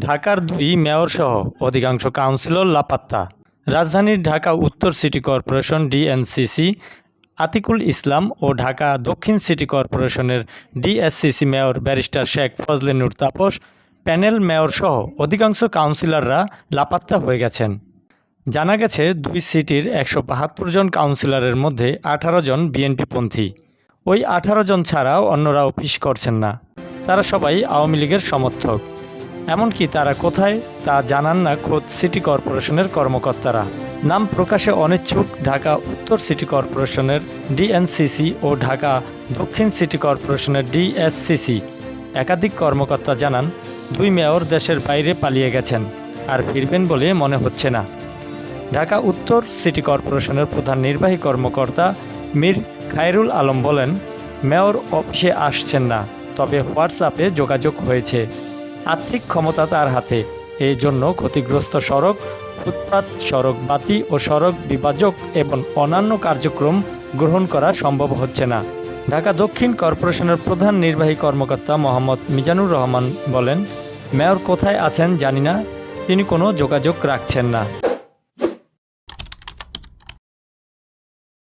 ঢাকার দুই মেয়রসহ অধিকাংশ কাউন্সিলর লাপাত্তা। রাজধানীর ঢাকা উত্তর city corporation DNCC, Atiqul Islam ও ঢাকা দক্ষিণ সিটি কর্পোরেশনের DSCC mayor barrister Sheikh Fazle Noor Taposh, panel মেয়রসহ অধিকাংশ কাউন্সিলররা লাপাত্তা হয়ে গেছেন। জানা গেছে, দুই সিটির একশো বাহাত্তর জন কাউন্সিলরের মধ্যে আঠারো জন বিএনপিপন্থী। ওই আঠারো জন ছাড়াও অন্যরা অফিস করছেন না। তারা সবাই আওয়ামী লীগের সমর্থক। এমনকি তারা কোথায় তা জানান না খোদ সিটি কর্পোরেশনের কর্মকর্তারা। নাম প্রকাশে অনিচ্ছুক ঢাকা উত্তর সিটি কর্পোরেশনের ডিএনসিসি ও ঢাকা দক্ষিণ সিটি কর্পোরেশনের ডিএসসিসি। একাধিক কর্মকর্তা জানান, দুই মেয়র দেশের বাইরে পালিয়ে গেছেন, আর ফিরবেন বলে মনে হচ্ছে না। ঢাকা উত্তর সিটি কর্পোরেশনের প্রধান নির্বাহী কর্মকর্তা মীর খায়রুল আলম বলেন, মেয়র অফিসে আসছেন না, তবে হোয়াটসঅ্যাপে যোগাযোগ হয়েছে। আর্থিক ক্ষমতা তার হাতে। এই জন্য ক্ষতিগ্রস্ত সড়ক উৎপাত সড়ক বাতি ও সড়ক বিভাজক এবং অন্যান্য কার্যক্রম গ্রহণ করা সম্ভব হচ্ছে না। ঢাকা দক্ষিণ কর্পোরেশনের প্রধান নির্বাহী কর্মকর্তা মোহাম্মদ মিজানুর রহমান বলেন, মেয়র কোথায় আছেন জানি না, তিনি কোনো যোগাযোগ রাখছেন না।